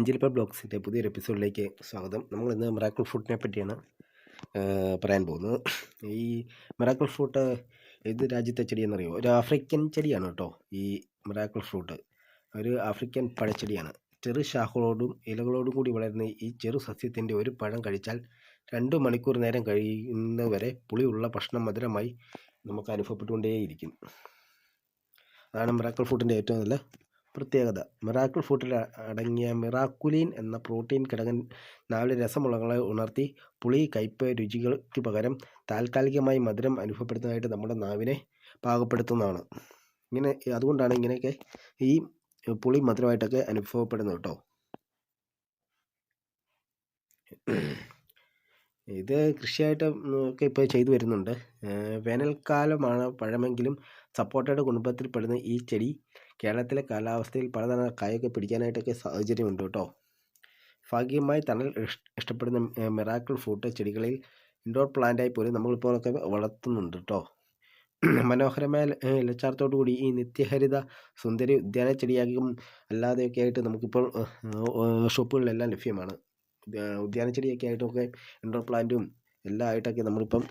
അഞ്ചിലിപ്പ ബ്ലോഗ്സിന്റെ പുതിയൊരു എപ്പിസോഡിലേക്ക് സ്വാഗതം. നമ്മൾ ഇന്ന് മെറാക്കിൾ ഫുഡിനെ പറ്റിയാണ് പറയാൻ പോകുന്നത്. ഈ മെറാക്കിൾ ഫ്രൂട്ട് ഏത് രാജ്യത്തെ ചെടിയെന്നറിയോ? ഒരു ആഫ്രിക്കൻ ചെടിയാണ് കേട്ടോ ഈ മെറാക്കിൾ ഫ്രൂട്ട്. ഒരു ആഫ്രിക്കൻ പഴച്ചെടിയാണ്. ചെറു ശാഖകളോടും ഇലകളോടും കൂടി വളരുന്ന ഈ ചെറു സസ്യത്തിന്റെ ഒരു പഴം കഴിച്ചാൽ രണ്ട് മണിക്കൂർ നേരം കഴിയുന്നവരെ പുളിയുള്ള ഭക്ഷണം മധുരമായി നമുക്ക് അനുഭവപ്പെട്ടുകൊണ്ടേയിരിക്കും. അതാണ് മെറാക്കിൾ ഫ്രൂട്ടിന്റെ ഏറ്റവും നല്ല പ്രത്യേകത. മിറാക്കിൾ ഫുഡിൽ അടങ്ങിയ മിറാക്കുലീൻ എന്ന പ്രോട്ടീൻ ഘടകൻ നാവിലെ രസമുളകളെ ഉണർത്തി പുളി കയ്പ് രുചികൾക്ക് പകരം താൽക്കാലികമായി മധുരം അനുഭവപ്പെടുന്നതായിട്ട് നമ്മുടെ നാവിനെ പാകപ്പെടുത്തുന്നതാണ്. ഇങ്ങനെ അതുകൊണ്ടാണ് ഇങ്ങനെയൊക്കെ ഈ പുളി മധുരമായിട്ടൊക്കെ അനുഭവപ്പെടുന്നത് കേട്ടോ. ഇത് കൃഷിയായിട്ട് ഒക്കെ ഇപ്പോൾ ചെയ്തു വരുന്നുണ്ട്. വേനൽക്കാലമാണ് പഴമെങ്കിലും സപ്പോട്ടയുടെ കുടുംബത്തിൽപ്പെടുന്ന ഈ ചെടി കേരളത്തിലെ കാലാവസ്ഥയിൽ പലതരം കായൊക്കെ പിടിക്കാനായിട്ടൊക്കെ സാഹചര്യമുണ്ട് കേട്ടോ. ഭാഗ്യമായി തണൽ ഇഷ്- ഇഷ്ടപ്പെടുന്ന മിറാക്കിൾ ഫ്രൂട്ട് ചെടികളിൽ ഇൻഡോർ പ്ലാന്റായി പോലും നമ്മളിപ്പോഴൊക്കെ വളർത്തുന്നുണ്ട് കേട്ടോ. മനോഹരമായ ലച്ചാർത്തോടു കൂടി ഈ നിത്യഹരിത സുന്ദരി ഉദ്യാന ചെടിയാകും അല്ലാതെയൊക്കെ ആയിട്ട് നമുക്കിപ്പോൾ ഷോപ്പുകളിലെല്ലാം ലഭ്യമാണ്. ഉദ്യാ- ഉദ്യാന ചെടിയൊക്കെ ആയിട്ടൊക്കെ ഇൻഡോർ പ്ലാന്റും എല്ലാം ആയിട്ടൊക്കെ നമ്മളിപ്പം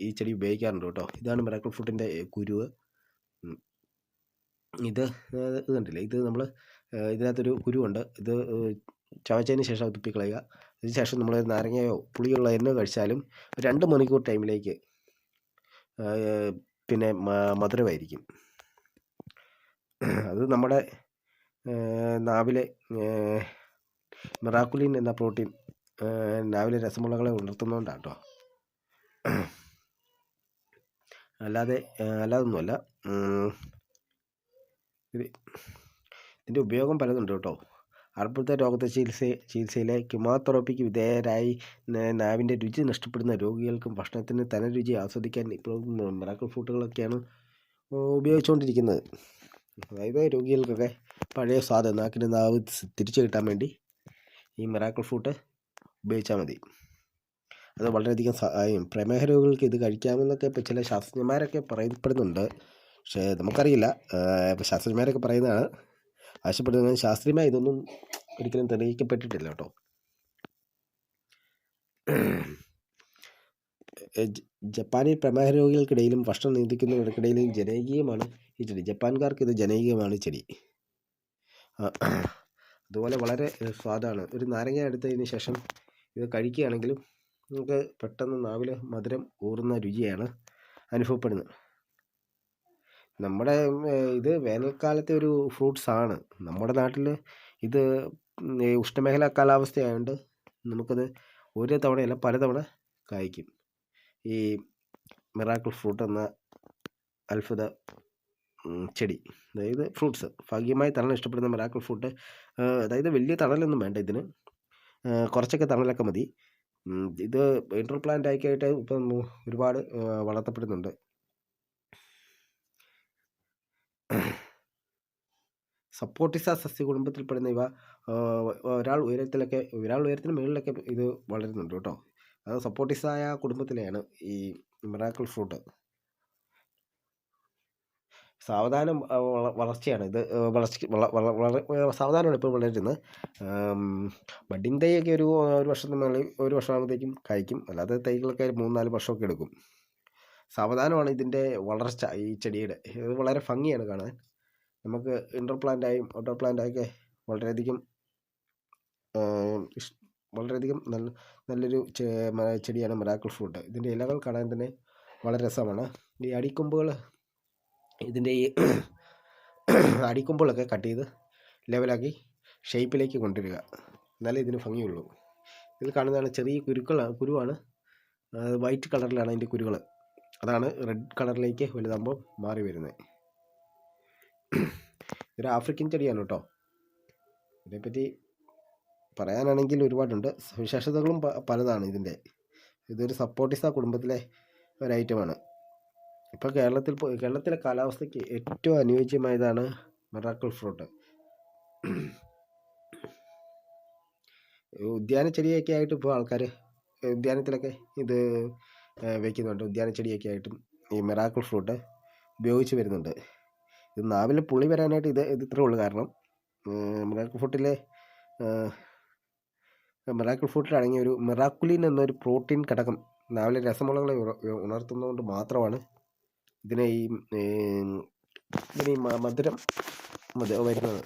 ഈ ചെടി ഉപയോഗിക്കാറുണ്ട് കേട്ടോ. ഇതാണ് മിറാക്കിൾ ഫ്രൂട്ടിന്റെ കുരുവ്. ഇത് ഇത് കണ്ടില്ലേ? ഇത് നമ്മൾ ഇതിനകത്തൊരു കുരുവുണ്ട്. ഇത് ചവച്ചതിന് ശേഷം അത് തുപ്പിക്കളയുക അതിന് ശേഷം നമ്മൾ നാരങ്ങയോ പുളിയുള്ള എന്നോ കഴിച്ചാലും രണ്ട് മണിക്കൂർ ടൈമിലേക്ക് പിന്നെ മധുരമായിരിക്കും. അത് നമ്മുടെ നാവിലെ മിറാക്കുലിൻ എന്ന പ്രോട്ടീൻ നാവിലെ രസമുളകളെ ഉണർത്തുന്നതുകൊണ്ടാണ് കേട്ടോ അല്ലാതെ അല്ലാതൊന്നുമല്ല. ഇത് ഇതിന്റെ ഉപയോഗം പലതുണ്ട് കേട്ടോ. അർബുദ രോഗത്തെ ചികിത്സ ചികിത്സയിലെ ക്യുമാതെറാപ്പിക്ക് വിധേയരായി നാവിന്റെ രുചി നഷ്ടപ്പെടുന്ന രോഗികൾക്കും ഭക്ഷണത്തിന് തന രുചി ആസ്വദിക്കാൻ ഇപ്പോഴും മിറാക്കിൾ ഫ്രൂട്ടുകളൊക്കെയാണ് ഉപയോഗിച്ചുകൊണ്ടിരിക്കുന്നത്. അതായത് രോഗികൾക്കൊക്കെ പഴയ സ്വാദ് നാക്കിന്റെ നാവ് തിരിച്ചു കിട്ടാൻ വേണ്ടി ഈ മിറാക്കിൾ ഫ്രൂട്ട് ഉപയോഗിച്ചാൽ മതി. അത് വളരെയധികം സഹായം പ്രമേഹ രോഗികൾക്ക് ഇത് കഴിക്കാമെന്നൊക്കെ ഇപ്പോൾ ചില ശാസ്ത്രജ്ഞന്മാരൊക്കെ പറയപ്പെടുന്നുണ്ട്. പക്ഷേ നമുക്കറിയില്ല. ഇപ്പോൾ ശാസ്ത്രജ്ഞന്മാരൊക്കെ പറയുന്നതാണ്. ആവശ്യപ്പെടുന്നത് ശാസ്ത്രീയമായി ഇതൊന്നും ഒരിക്കലും തെളിയിക്കപ്പെട്ടിട്ടില്ല കേട്ടോ. ജപ്പാനിൽ പ്രമേഹ രോഗികൾക്കിടയിലും ഭക്ഷണം നിയന്ത്രിക്കുന്നവർക്കിടയിലും ജനകീയമാണ് ഈ ചെടി. ജപ്പാൻകാർക്ക് ഇത് ജനകീയമാണ് ചെടി. അതുപോലെ വളരെ സ്വാദാണ്. ഒരു നാരങ്ങ എടുത്തതിന് ശേഷം ഇത് കഴിക്കുകയാണെങ്കിലും നമുക്ക് പെട്ടെന്ന് നാവിൽ മധുരം ഊറുന്ന രുചിയാണ് അനുഭവപ്പെടുന്നത്. നമ്മുടെ ഇത് വേനൽക്കാലത്തെ ഒരു ഫ്രൂട്ട്സ് ആണ്. നമ്മുടെ നാട്ടിൽ ഇത് ഉഷ്ണമേഖല കാലാവസ്ഥയായതുകൊണ്ട് നമുക്കത് ഒരു തവണയല്ല പലതവണ കായ്ക്കും. ഈ മിറാക്കിൾ ഫ്രൂട്ട് എന്ന അത്ഭുത ചെടി. അതായത് ഫ്രൂട്ട്സ്. ഭാഗ്യമായി തണൽ ഇഷ്ടപ്പെടുന്ന മിറാക്കിൾ ഫ്രൂട്ട് അതായത് വലിയ തണലൊന്നും വേണ്ട ഇതിന്. കുറച്ചൊക്കെ തണലൊക്കെ മതി. ഇത് ഇൻഡോർ പ്ലാന്റ് ആയിക്കായിട്ട് ഇപ്പം ഒരുപാട് വളർത്തപ്പെടുന്നുണ്ട്. സപ്പോർട്ടിസ സസ്യ കുടുംബത്തിൽപ്പെടുന്ന ഇവ ഒരാൾ ഉയരത്തിലൊക്കെ ഒരാൾ ഉയരത്തിന് മുകളിലൊക്കെ ഇത് വളരുന്നുണ്ട് കേട്ടോ. അത് സപ്പോർട്ടിസായ കുടുംബത്തിലെയാണ് ഈ മിറാക്കിൾ ഫ്രൂട്ട്. സാവധാനം വളർച്ചയാണ് ഇത്. വളർച്ച വള- വള- വള- സാവധാനമാണ് ഇപ്പോൾ വളരുന്നത്. ബഡിങ് തൈയൊക്കെ ഒരു ഒരു വർഷത്തിന് മേളിൽ ഒരു വർഷമാകുമ്പോഴത്തേക്കും കായ്ക്കും അല്ലാതെ തൈകളൊക്കെ മൂന്ന് നാല് വർഷമൊക്കെ എടുക്കും. സാവധാനമാണ് ഇതിന്റെ വളർച്ച ഈ ചെടിയുടെ. ഇത് വളരെ ഭംഗിയാണ് കാണാൻ. നമുക്ക് ഇൻഡോർ പ്ലാന്റായും ഔട്ട്ഡോർ പ്ലാന്റായൊക്കെ വളരെയധികം ഇഷ്- വളരെയധികം നല്ല നല്ലൊരു ചെടിയാണ് മിറാക്കിൾ ഫ്രൂട്ട് ഇതിന്റെ ഇലകൾ കാണാൻ തന്നെ വളരെ രസമാണ്. ഈ അടിക്കൊമ്പുകൾ ഇതിന്റെ ഈ അടിക്കൊമ്പുകളൊക്കെ കട്ട് ചെയ്ത് ലെവലാക്കി ഷേപ്പിലേക്ക് കൊണ്ടുവരിക. എന്നാലേ ഇതിന് ഭംഗിയുള്ളൂ. ഇതിൽ കാണുന്നതാണ് ചെറിയ കുരുക്കളാണ് കുരുവാണ്. വൈറ്റ് കളറിലാണ് അതിന്റെ കുരുകൾ അതാണ് റെഡ് കളറിലേക്ക് വലുതാകുമ്പോൾ മാറി വരുന്നത്. ഇതൊരു ആഫ്രിക്കൻ ചെടിയാണ് കേട്ടോ ഇതിനെപ്പറ്റി പറയാനാണെങ്കിൽ ഒരുപാടുണ്ട്. സവിശേഷതകളും പലതാണ് ഇതിന്റെ. ഇതൊരു സപ്പോർട്ടിസ കുടുംബത്തിലെ ഒരു ഐറ്റമാണ് ഇപ്പോൾ കേരളത്തിൽ കേരളത്തിലെ കാലാവസ്ഥയ്ക്ക് ഏറ്റവും അനുയോജ്യമായതാണ് മിറാക്കിൾ ഫ്രൂട്ട് ഉദ്യാന ചെടിയൊക്കെ ആയിട്ട് ഇപ്പോൾ ആൾക്കാർ ഉദ്യാനത്തിലൊക്കെ ഇത് വയ്ക്കുന്നുണ്ട് ഉദ്യാന ചെടിയൊക്കെ ആയിട്ടും ഈ മിറാക്കിൾ ഫ്രൂട്ട് ഉപയോഗിച്ച് വരുന്നുണ്ട്. ഇത് നാവിൽ പുളി വരാനായിട്ട് ഇത് ഇത് ഇത്രേ ഉള്ളൂ കാരണം. മിറാക്കിൾ ഫുട്ടിലെ മിറാക്കിൾ ഫുട്ടിൽ അടങ്ങിയ ഒരു മിറാക്കുലിൻ എന്നൊരു പ്രോട്ടീൻ ഘടകം നാവിലെ രസമുളകളെ ഉണ- ഉണർത്തുന്നതുകൊണ്ട് മാത്രമാണ് ഇതിനെ ഈ ഇതിനെ മധുരം മധു വരുന്നത്.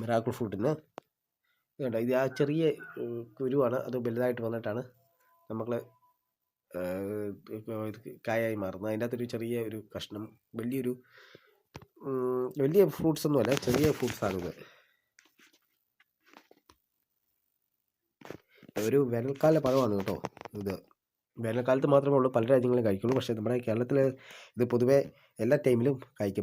മിറാക്കിൾ ഫുട്ടിന് ഇത് ഇത് ആ ചെറിയ കുരുവാണ്. അത് വലുതായിട്ട് വന്നിട്ടാണ്. നമ്മൾ കായായി മാറുന്നത് അതിന്റെ അകത്തൊരു ചെറിയ ഒരു കഷ്ണം വലിയൊരു വലിയ ഫ്രൂട്ട്സ് ഒന്നുമല്ല ചെറിയ ഫ്രൂട്ട്സ് ആണിത് ഒരു വേനൽക്കാല പഴമാണ് കേട്ടോ ഇത്. വേനൽക്കാലത്ത് മാത്രമേ ഉള്ളൂ പല രാജ്യങ്ങളും കഴിക്കുള്ളൂ. പക്ഷേ നമ്മുടെ കേരളത്തിൽ ഇത് പൊതുവേ എല്ലാ ടൈമിലും കഴിക്കും